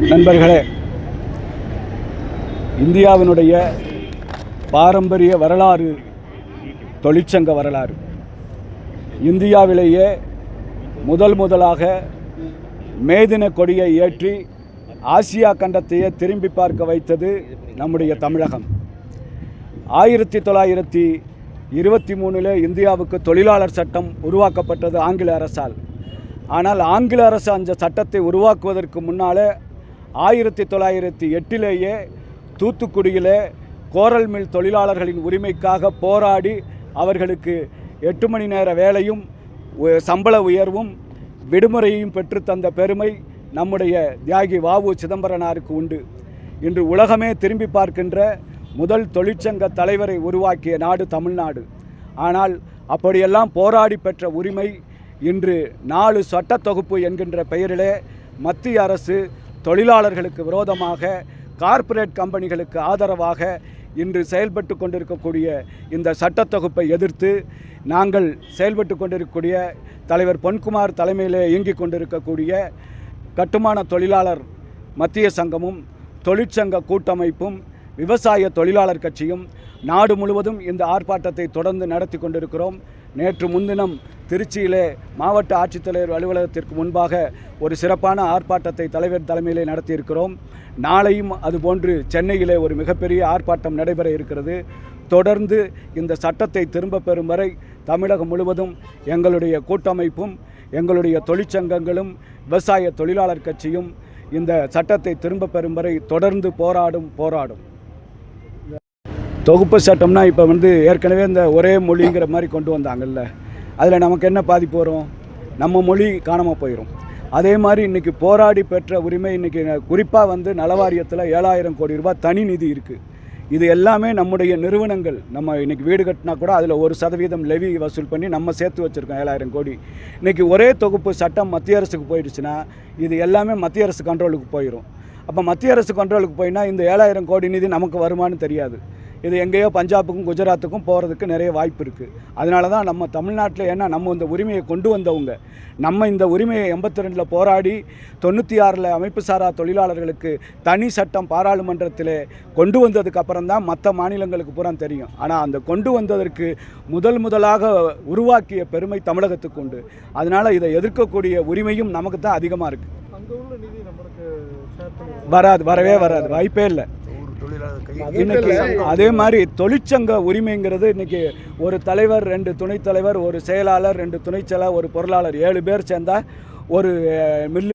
நண்பர்களே இந்தியாவினுடைய பாரம்பரிய வரலாறு தொழிற்சங்க வரலாறு. இந்தியாவிலேயே முதல் முதலாக மேதின கொடியை ஏற்றி ஆசியா கண்டத்தையே திரும்பி பார்க்க வைத்தது நம்முடைய தமிழகம். ஆயிரத்தி தொள்ளாயிரத்தி இருபத்தி மூணில் இந்தியாவுக்கு தொழிலாளர் சட்டம் உருவாக்கப்பட்டது ஆங்கில அரசால். ஆனால் ஆங்கில அரசு அந்த சட்டத்தை உருவாக்குவதற்கு முன்னாலே ஆயிரத்தி தொள்ளாயிரத்தி எட்டிலேயே தூத்துக்குடியிலே கோரல் மில் தொழிலாளர்களின் உரிமைக்காக போராடி அவர்களுக்கு எட்டு மணி நேர வேலையும் சம்பள உயர்வும் விடுமுறையும் பெற்றுத்தந்த பெருமை நம்முடைய தியாகி வாவு சிதம்பரனாருக்கு உண்டு. இன்று உலகமே திரும்பி பார்க்கின்ற முதல் தொழிற்சங்க தலைவரை உருவாக்கிய நாடு தமிழ்நாடு. ஆனால் அப்படியெல்லாம் போராடி பெற்ற உரிமை இன்று நாலு சட்ட தொகுப்பு என்கின்ற பெயரிலே மத்திய அரசு தொழிலாளர்களுக்கு விரோதமாக கார்ப்பரேட் கம்பெனிகளுக்கு ஆதரவாக இன்று செயல்பட்டு கொண்டிருக்கக்கூடிய இந்த சட்டத்தொகுப்பை எதிர்த்து நாங்கள் செயல்பட்டு கொண்டிருக்கக்கூடிய தலைவர் பொன்குமார் தலைமையிலே இயங்கிக் கொண்டிருக்கக்கூடிய கட்டுமான தொழிலாளர் மத்திய சங்கமும் தொழிற்சங்க கூட்டமைப்பும் விவசாய தொழிலாளர் கட்சியும் நாடு முழுவதும் இந்த ஆர்ப்பாட்டத்தை தொடர்ந்து நடத்தி கொண்டிருக்கிறோம். நேற்று முன்தினம் திருச்சியிலே மாவட்ட ஆட்சித்தலைவர் அலுவலகத்திற்கு முன்பாக ஒரு சிறப்பான ஆர்ப்பாட்டத்தை தலைவர் தலைமையிலே நடத்தியிருக்கிறோம். நாளையும் அதுபோன்று சென்னையிலே ஒரு மிகப்பெரிய ஆர்ப்பாட்டம் நடைபெற இருக்கிறது. தொடர்ந்து இந்த சட்டத்தை திரும்ப பெறும் வரை தமிழகம் முழுவதும் எங்களுடைய கூட்டமைப்பும் எங்களுடைய தொழிற்சங்கங்களும் விவசாய தொழிலாளர் கட்சியும் இந்த சட்டத்தை திரும்ப பெறும் வரை தொடர்ந்து போராடும் போராடும். தொகுப்பு சட்டம்னா இப்போ வந்து ஏற்கனவே இந்த ஒரே மொழிங்கிற மாதிரி கொண்டு வந்தாங்கல்ல. அதில் நமக்கு என்ன பாதிப்பு வரும்? நம்ம மொழி காணாமல் போயிடும் அதே மாதிரி இன்றைக்கி போராடி பெற்ற உரிமை இன்றைக்கி குறிப்பாக வந்து நலவாரியத்தில் ஏழாயிரம் கோடி ரூபாய் தனி நிதி இருக்குது இது எல்லாமே நம்முடைய நிறுவனங்கள். நம்ம இன்றைக்கி வீடு கட்டினா கூட அதில் ஒரு சதவீதம் லெவி வசூல் பண்ணி நம்ம சேர்த்து வச்சுருக்கோம் ஏழாயிரம் கோடி. இன்றைக்கி ஒரே தொகுப்பு சட்டம் மத்திய அரசுக்கு போயிடுச்சுன்னா இது எல்லாமே மத்திய அரசு கண்ட்ரோலுக்கு போயிடும் அப்போ மத்திய அரசு கண்ட்ரோலுக்கு போயினா இந்த ஏழாயிரம் கோடி நிதி நமக்கு வருமானு தெரியாது. இது எங்கேயோ பஞ்சாபுக்கும் குஜராத்துக்கும் போகிறதுக்கு நிறைய வாய்ப்பு இருக்குது அதனால தான் நம்ம தமிழ்நாட்டில் ஏன்னா நம்ம இந்த உரிமையை கொண்டு வந்தவங்க. நம்ம இந்த உரிமையை எண்பத்தி ரெண்டில் போராடி தொண்ணூற்றி ஆறில் அமைப்பு சாரா தொழிலாளர்களுக்கு தனி சட்டம் பாராளுமன்றத்தில் கொண்டு வந்ததுக்கு அப்புறம் தான் மற்ற மாநிலங்களுக்கு பூரா தெரியும். ஆனால் அந்த கொண்டு வந்ததற்கு முதல் முதலாக உருவாக்கிய பெருமை தமிழகத்துக்கு உண்டு. அதனால் இதை எதிர்க்கக்கூடிய உரிமையும் நமக்கு தான் அதிகமாக இருக்குது வராது வரவே வராது. வாய்ப்பே இல்லை. இன்னைக்கு அதே மாதிரி தொழிற்சங்க உரிமைங்கிறது இன்னைக்கு ஒரு தலைவர் ரெண்டு துணைத் தலைவர் ஒரு செயலாளர் ரெண்டு துணைச் செயலாளர் ஒரு பொருளாளர் ஏழு பேர் சேர்ந்தா ஒரு மில்லு